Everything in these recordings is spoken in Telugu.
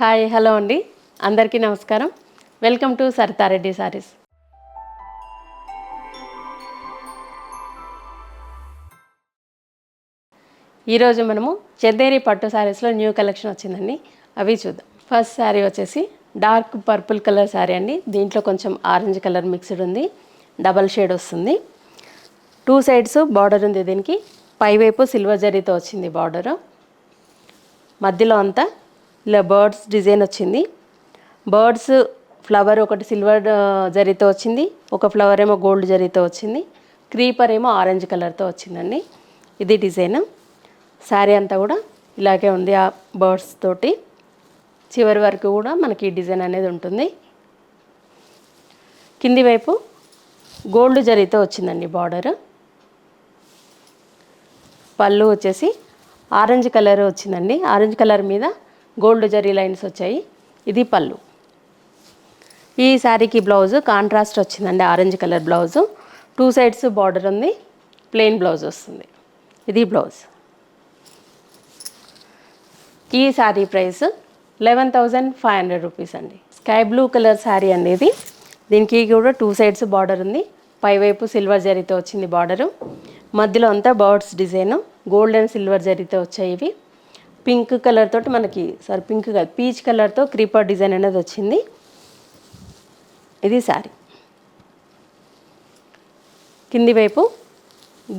హాయ్ హలో అండి. అందరికీ నమస్కారం. Welcome to Saritha Reddy saris. ఈరోజు మనము చెద్దేరి పట్టు శారీస్లో న్యూ కలెక్షన్ వచ్చిందండి. అవి చూద్దాం. ఫస్ట్ శారీ వచ్చేసి డార్క్ పర్పుల్ కలర్ శారీ అండి. దీంట్లో కొంచెం ఆరెంజ్ కలర్ మిక్స్డ్ ఉంది. డబల్ షేడ్ వస్తుంది. టూ సైడ్స్ బార్డర్ ఉంది దీనికి. పైవైపు సిల్వర్ జరీతో వచ్చింది బార్డరు. మధ్యలో అంతా ఇలా బర్డ్స్ డిజైన్ వచ్చింది. బర్డ్స్ ఫ్లవర్ ఒకటి సిల్వర్ జరీతో వచ్చింది. ఒక ఫ్లవర్ ఏమో గోల్డ్ జరీతో వచ్చింది. క్రీపర్ ఏమో ఆరెంజ్ కలర్తో వచ్చిందండి. ఇది డిజైన్. శారీ అంతా కూడా ఇలాగే ఉంది ఆ బర్డ్స్ తోటి. చివరి వరకు కూడా మనకి ఈ డిజైన్ అనేది ఉంటుంది. కింది వైపు గోల్డ్ జరీతో వచ్చిందండి బార్డర్. పళ్ళు వచ్చేసి ఆరెంజ్ కలర్ వచ్చిందండి. ఆరెంజ్ కలర్ మీద గోల్డ్ జరీ లైన్స్ వచ్చాయి. ఇది పళ్ళు. ఈ శారీకి బ్లౌజ్ కాంట్రాస్ట్ వచ్చిందండి orange colour blouse. Two sides border ఉంది ప్లెయిన్ బ్లౌజ్ వస్తుంది. ఇది బ్లౌజ్. ఈ sari price eleven thousand five hundred rupees అండి. స్కై బ్లూ కలర్ శారీ అండి ఇది. దీనికి కూడా టూ సైడ్స్ బార్డర్ ఉంది. పైవైపు సిల్వర్ జరీతో వచ్చింది బార్డరు. మధ్యలో అంతా birds design. Gold and silver జరీతో వచ్చాయి ఇవి. పింక్ కలర్ తోటి మనకి సారీ పింక్ కలర్ పీచ్ కలర్తో క్రీపర్ డిజైన్ అనేది వచ్చింది. ఇది శారీ కింది వైపు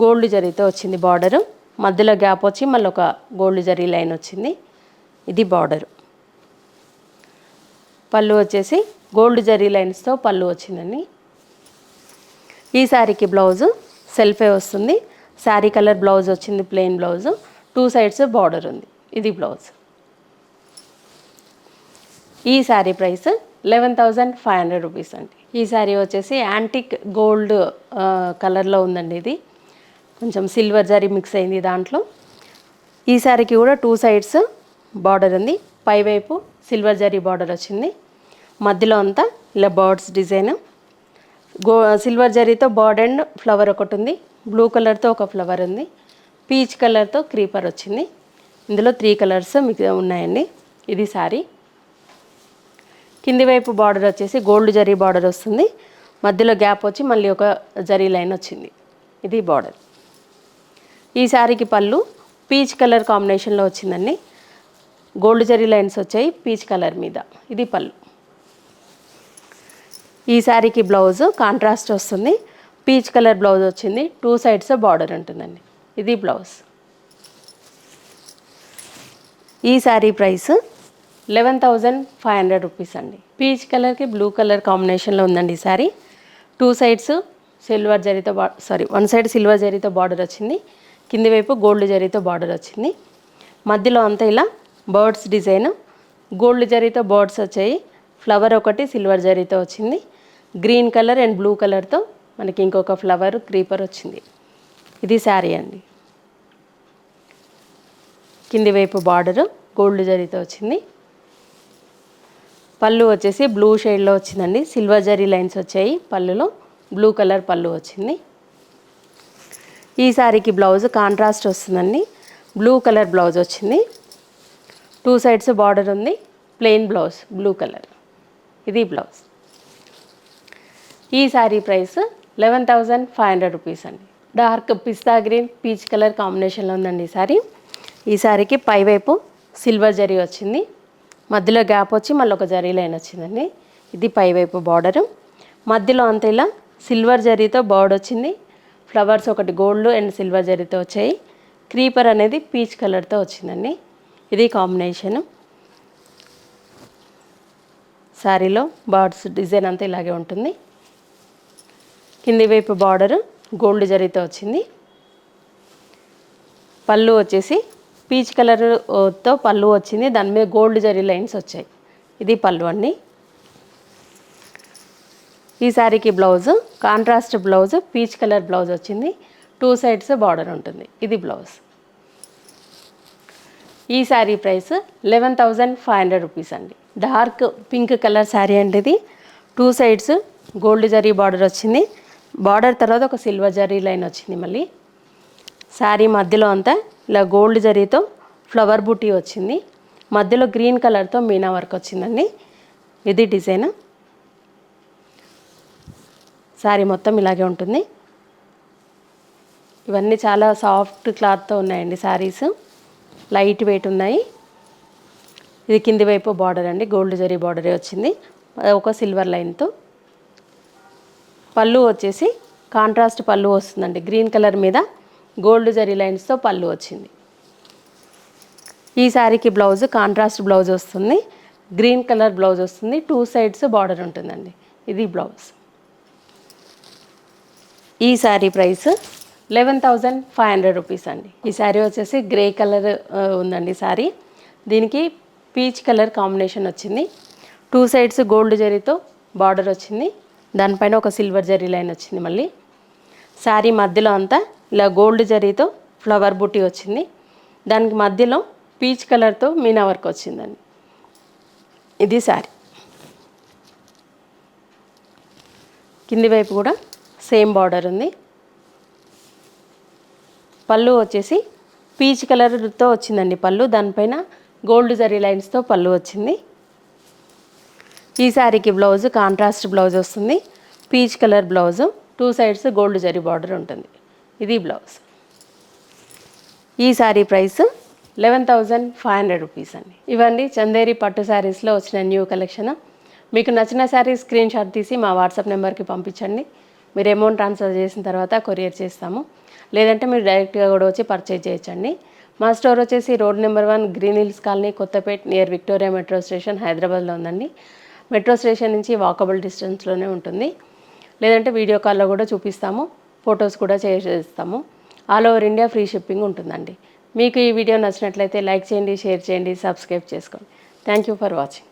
గోల్డ్ జరీతో వచ్చింది బార్డరు. మధ్యలో గ్యాప్ వచ్చి మళ్ళీ ఒక గోల్డ్ జరీ లైన్ వచ్చింది. ఇది బార్డరు. పళ్ళు వచ్చేసి గోల్డ్ జరీ లైన్స్తో పళ్ళు వచ్చిందండి. ఈ శారీకి బ్లౌజు సెల్ఫే వస్తుంది. శారీ కలర్ బ్లౌజ్ వచ్చింది plain blouse. Two sides border ఉంది. ఇది బ్లౌజ్. ఈ sari price eleven thousand five hundred rupees అండి. ఈ శారీ వచ్చేసి యాంటిక్ గోల్డ్ కలర్లో ఉందండి ఇది. కొంచెం సిల్వర్ జరీ మిక్స్ అయింది దాంట్లో. ఈ శారీకి కూడా టూ సైడ్స్ బార్డర్ ఉంది. పైవైపు సిల్వర్ జరీ బార్డర్ వచ్చింది. మధ్యలో అంతా ఇలా బర్డ్స్ డిజైన్. గో సిల్వర్ జరీతో బర్డ్ అండ్ ఫ్లవర్ ఒకటి ఉంది. బ్లూ కలర్తో ఒక ఫ్లవర్ ఉంది. పీచ్ కలర్తో క్రీపర్ వచ్చింది. ఇందులో త్రీ కలర్స్ మీకు ఉన్నాయండి. ఇది శారీ కింది వైపు బార్డర్ వచ్చేసి గోల్డ్ జరీ బార్డర్ వస్తుంది. మధ్యలో గ్యాప్ వచ్చి మళ్ళీ ఒక జరీ లైన్ వచ్చింది. ఇది బార్డర్ ఈ శారీకి పళ్ళు పీచ్ కలర్ కాంబినేషన్లో వచ్చిందండి. గోల్డ్ జరీ లైన్స్ వచ్చాయి పీచ్ కలర్ మీద. ఇది పళ్ళు. ఈ శారీకి బ్లౌజ్ కాంట్రాస్ట్ వస్తుంది. పీచ్ కలర్ బ్లౌజ్ వచ్చింది. టూ సైడ్స్ బార్డర్ ఉంటుందండి. ఇది బ్లౌజ్ ఈ sari price? Eleven thousand five hundred rupees అండి. పీచ్ కలర్కి బ్లూ కలర్ కాంబినేషన్లో ఉందండి ఈ శారీ టూ సైడ్స్ సిల్వర్ జరీతో బా సారీ వన్ సైడ్ సిల్వర్ జరీతో బార్డర్ వచ్చింది. కింది వైపు గోల్డ్ జరీతో బార్డర్ వచ్చింది. మధ్యలో అంతా ఇలా బర్డ్స్ డిజైన్. గోల్డ్ జరీతో బర్డ్స్ వచ్చాయి. ఫ్లవర్ ఒకటి సిల్వర్ జరీతో వచ్చింది. గ్రీన్ కలర్ అండ్ బ్లూ కలర్తో మనకి ఇంకొక ఫ్లవర్ క్రీపర్ వచ్చింది. ఇది శారీ అండి. కింది వైపు బార్డర్ గోల్డ్ జరీతో వచ్చింది. పళ్ళు వచ్చేసి బ్లూ షేడ్లో వచ్చిందండి. సిల్వర్ జరీ లైన్స్ వచ్చాయి పళ్ళులో. బ్లూ కలర్ పళ్ళు వచ్చింది. ఈ సారీకి బ్లౌజ్ కాంట్రాస్ట్ వస్తుందండి. బ్లూ కలర్ బ్లౌజ్ వచ్చింది. టూ సైడ్స్ బార్డర్ ఉంది. ప్లెయిన్ బ్లౌజ్ బ్లూ కలర్ ఇది బ్లౌజ్ ఈ sari price eleven thousand five hundred rupees అండి. Dark pista green peach colour కాంబినేషన్లో ఉందండి ఈ శారీ ఈ శారీకి పైవైపు సిల్వర్ జరీ వచ్చింది. మధ్యలో గ్యాప్ వచ్చి మళ్ళీ ఒక జరీ లైన్ వచ్చిందండి. ఇది పైవైపు బార్డరు మధ్యలో అంత ఇలా సిల్వర్ జరీతో బార్డర్ వచ్చింది. ఫ్లవర్స్ ఒకటి గోల్డ్ అండ్ సిల్వర్ జరీతో వచ్చాయి. క్రీపర్ అనేది పీచ్ కలర్తో వచ్చిందండి. ఇది కాంబినేషను శారీలో బర్డ్స్ డిజైన్ అంతా ఇలాగే ఉంటుంది. కింది వైపు బార్డర్ గోల్డ్ జరీతో వచ్చింది. పళ్ళు వచ్చేసి పీచ్ కలర్తో పళ్ళు వచ్చింది. దాని మీద గోల్డ్ జరీ లైన్స్ వచ్చాయి. ఇది పళ్ళు అండి. ఈ శారీకి blouse contrast blouse peach colour blouse వచ్చింది. టూ సైడ్స్ బార్డర్ ఉంటుంది. ఇది బ్లౌజ్. ఈ sari price eleven thousand five hundred rupees అండి. డార్క్ పింక్ కలర్ శారీ అండి ఇది. Two sides gold zari border వచ్చింది. బార్డర్ తర్వాత ఒక సిల్వర్ జరీ లైన్ వచ్చింది మళ్ళీ. శారీ మధ్యలో అంతా ఇలా గోల్డ్ జరీతో ఫ్లవర్ బూటీ వచ్చింది. మధ్యలో గ్రీన్ కలర్తో మీనా వర్క్ వచ్చిందండి. ఇది డిజైన్. శారీ మొత్తం ఇలాగే ఉంటుంది. ఇవన్నీ చాలా సాఫ్ట్ క్లాత్తో ఉన్నాయండి శారీస్. లైట్ వెయిట్ ఉన్నాయి. ఇది కింది వైపు బార్డర్ అండి. గోల్డ్ జరీ బార్డరే వచ్చింది. ఒక సిల్వర్ లైన్తో. పళ్ళు వచ్చేసి కాంట్రాస్ట్ పళ్ళు వస్తుందండి. గ్రీన్ కలర్ మీద గోల్డ్ జరీ లైన్స్తో పళ్ళు వచ్చింది. ఈ శారీకి బ్లౌజ్ కాంట్రాస్ట్ బ్లౌజ్ వస్తుంది. గ్రీన్ కలర్ బ్లౌజ్ వస్తుంది. టూ సైడ్స్ బార్డర్ ఉంటుందండి. ఇది బ్లౌజ్. ఈ sari price eleven thousand five hundred rupees అండి. ఈ శారీ వచ్చేసి గ్రే కలర్ ఉందండి శారీ. దీనికి పీచ్ కలర్ కాంబినేషన్ వచ్చింది. టూ సైడ్స్ గోల్డ్ జరీతో బార్డర్ వచ్చింది. దానిపైన ఒక సిల్వర్ జరీ లైన్ వచ్చింది మళ్ళీ. శారీ మధ్యలో అంతా ఇలా గోల్డ్ జరీతో ఫ్లవర్ బుట్టి వచ్చింది. దానికి మధ్యలో పీచ్ కలర్తో మీనా వర్క్ వచ్చిందండి. ఇది శారీ. కింది వైపు కూడా సేమ్ బార్డర్ ఉంది. పళ్ళు వచ్చేసి పీచ్ కలర్తో వచ్చిందండి పళ్ళు. దానిపైన గోల్డ్ జరీ లైన్స్తో పళ్ళు వచ్చింది. ఈ శారీకి బ్లౌజ్ కాంట్రాస్ట్ బ్లౌజ్ వస్తుంది. Peach colour blouse. Two sides gold zari border ఉంటుంది. ఇది బ్లౌజ్. ఈ sari price eleven thousand five hundred rupees అండి. ఇవన్నీ చందేరి పట్టు శారీస్లో వచ్చిన న్యూ కలెక్షన్. మీకు నచ్చిన శారీ స్క్రీన్ షాట్ తీసి మా వాట్సాప్ నెంబర్కి పంపించండి. మీరు అమౌంట్ ట్రాన్స్ఫర్ చేసిన తర్వాత కొరియర్ చేస్తాము. లేదంటే మీరు డైరెక్ట్గా కూడా వచ్చి పర్చేజ్ చేయొచ్చండి. మా స్టోర్ వచ్చేసి road number one Green Hills colony Kothapet near Victoria metro station హైదరాబాద్లో ఉందండి. మెట్రో స్టేషన్ నుంచి వాకబుల్ డిస్టెన్స్లోనే ఉంటుంది. లేదంటే వీడియో కాల్లో కూడా చూపిస్తాము. ఫొటోస్ కూడా చేస్తాము. All over India free shipping ఉంటుందండి. మీకు ఈ వీడియో నచ్చినట్లయితే లైక్ చేయండి షేర్ చేయండి సబ్స్క్రైబ్ చేసుకోండి. Thank you for watching.